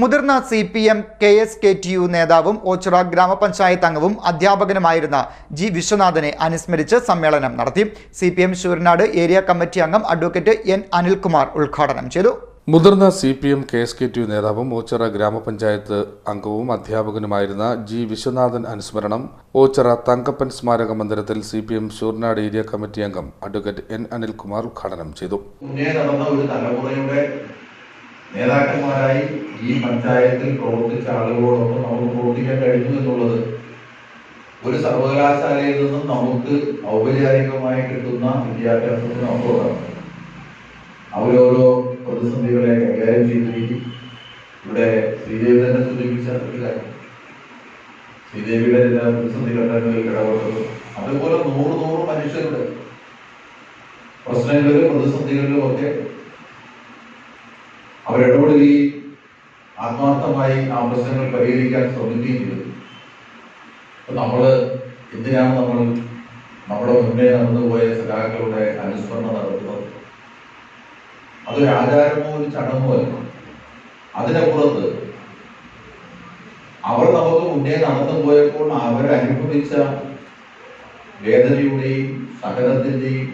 മുതിർന്ന C P M K S K T U നേതാവും ഓച്ചിറ ഗ്രാമപഞ്ചായത്ത് അംഗവും അധ്യാപകനുമായിരുന്ന ജി വിശ്വനാഥനെ അനുസ്മരിച്ച് സമ്മേളനം നടത്തി. C P M Sooranad area committee അംഗം അഡ്വക്കേറ്റ് എൻ അനിൽകുമാർ ഉദ്ഘാടനം ചെയ്തു. മുതിർന്ന C P M K S K T U നേതാവും ഓച്ചിറ ഗ്രാമപഞ്ചായത്ത് അംഗവും അധ്യാപകനുമായിരുന്ന ജി വിശ്വനാഥൻ അനുസ്മരണം ഓച്ചിറ തങ്കപ്പൻ സ്മാരക മന്ദിരത്തിൽ C P M Sooranad area committee അംഗം അഡ്വക്കേറ്റ് എൻ അനിൽകുമാർ ഉദ്ഘാടനം ചെയ്തു മുന്നേ നടന്ന ഒരു തലമുറയുടെ നേതാക്കന്മാരായി ഈ പഞ്ചായത്തിൽ പ്രവർത്തിച്ച ആളുകളോടൊപ്പം നമുക്ക് പ്രവർത്തിക്കാൻ കഴിഞ്ഞു എന്നുള്ളത് ഒരു സർവകലാശാലയിൽ നിന്നും നമുക്ക് ഔപചാരികമായി കിട്ടുന്ന വിദ്യാഭ്യാസത്തിന് അപ്പുറമാണ് അവരോരോ പ്രതിസന്ധികളെ കൈകാര്യം ചെയ്തിരിക്കും. ഇവിടെ ശ്രീദേവി തന്നെ സൂചിപ്പിച്ച ഒരു കാര്യം. ശ്രീദേവിയുടെ ചില പ്രതിസന്ധി ഘട്ടങ്ങളിൽ ഇടപെട്ടത് അതുപോലെ നൂറ് നൂറ് മനുഷ്യരുടെ പ്രശ്നങ്ങളിലും പ്രതിസന്ധികളിലും ഒക്കെ അവരിടപെടുകയും ആത്മാർത്ഥമായി ആ പ്രശ്നങ്ങൾ പരിഹരിക്കാൻ ശ്രമിക്കുകയും ചെയ്തു നമ്മൾ എന്തിനാണ് നമ്മൾ നമ്മുടെ മുന്നേ നടന്നുപോയ സഖാക്കളുടെ അനുസ്മരണം നടത്തുന്നത്? അതൊരു ആചാരമോ ഒരു ചടങ്ങോ അല്ല. അതിനപ്പുറത്ത് അവർ നമുക്ക് മുന്നേ നടന്നു പോയപ്പോൾ അവരനുഭവിച്ച വേദനയുടെയും സഹനത്തിന്റെയും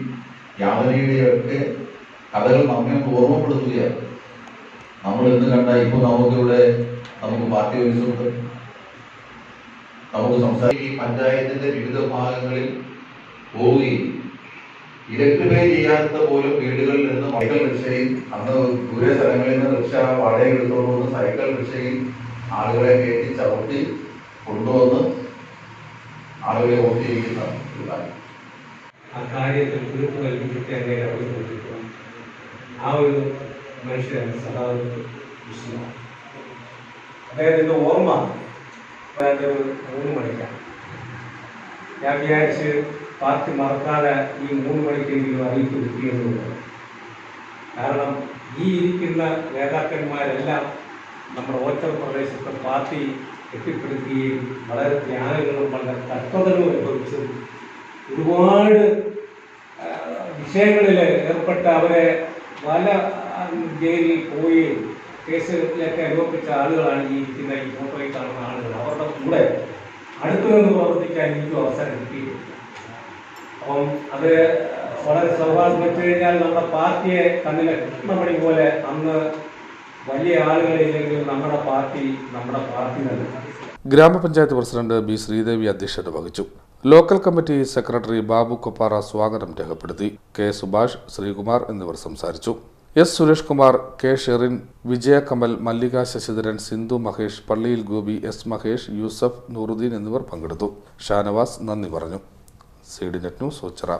യാതനയുടെയും ഒക്കെ കഥകൾ നമ്മെ ഓർമ്മപ്പെടുത്തുകയാണ്. നമ്മൾ എന്ത് കണ്ട ഇപ്പൊ നമുക്കിവിടെ നമുക്ക് പാർട്ടി ഓഫീസുണ്ട്. നമുക്ക് സംസാരിക്കും ഈ പഞ്ചായത്തിന്റെ വിവിധ ഭാഗങ്ങളിൽ പോവുകയും ഇലക്ട്രിഫൈ ചെയ്യാത്ത പോലും വീടുകളിൽ നിന്ന് സൈക്കിൾ റിക്ഷയിൽ അന്ന് ദൂരെ സ്ഥലങ്ങളിൽ നിന്ന് റിക്ഷ വാടക എടുത്തോണ്ട് വന്ന് സൈക്കിൾ റിക്ഷയിൽ ആളുകളെ കയറ്റി ചവിട്ടി കൊണ്ടുവന്ന് ആളുകളെ ഓർത്തിരിക്കുന്ന ഒരു കാര്യം. ആ കാര്യത്തിൽ തീർപ്പ് കൽപ്പിച്ചിട്ട് എന്നെ ആ ഒരു മനുഷ്യരാണ് വിഷ്ണു അദ്ദേഹത്തിന്റെ ഓർമ്മ ഒരു മൂന്ന് മണിക്കാണ്. ഞാൻ വിചാരിച്ച് പാർട്ടി മറക്കാതെ ഈ മൂന്ന് മണിക്കെങ്കിലും അറിയിപ്പ് കിട്ടിയെന്നുള്ളത് കാരണം ഈ ഇരിക്കുന്ന നേതാക്കന്മാരെല്ലാം നമ്മുടെ ഓച്ചർ പ്രദേശത്തെ പാർട്ടി കെട്ടിപ്പടുക്കുകയും വളരെ ത്യാഗങ്ങളും വളരെ തത്വതകളും അനുഭവിച്ചും ഒരുപാട് വിഷയങ്ങളിൽ ഏർപ്പെട്ട അവരെ പല ജയിലിൽ പോയി കേസിലൊക്കെ അനുഭവിച്ച ആളുകളാണ് ഈ ഇരിക്കുന്ന ഈ ഫോട്ടോയിൽ കാണുന്ന ആളുകൾ. അവരുടെ കൂടെ അടുത്തു നിന്ന് പ്രവർത്തിക്കാൻ എനിക്കും അവസരം കിട്ടിയിട്ടുണ്ട്. അപ്പം അത് വളരെ സൗഹാർദ്ദം വെച്ച് കഴിഞ്ഞാൽ നമ്മുടെ പാർട്ടിയെ കണ്ണിലെ കൃഷ്ണമണി പോലെ അന്ന് വലിയ ആളുകളില്ലെങ്കിൽ നമ്മുടെ പാർട്ടി നമ്മുടെ പാർട്ടി തന്നെ. ഗ്രാമപഞ്ചായത്ത് പ്രസിഡന്റ് ബി ശ്രീദേവി അധ്യക്ഷത വഹിച്ചു. Local committee secretary Babu Koppara സ്വാഗതം രേഖപ്പെടുത്തി. കെ സുഭാഷ് ശ്രീകുമാർ എന്നിവർ സംസാരിച്ചു. S Suresh Kumar K Sherin Vijayakamal Mallika Sasidharan Sindhu Mahesh Palliyil Gopi S Mahesh Yusuf Nooruddin എന്നിവർ പങ്കെടുത്തു. ഷാനവാസ് നന്ദി പറഞ്ഞു. C D net news Ochira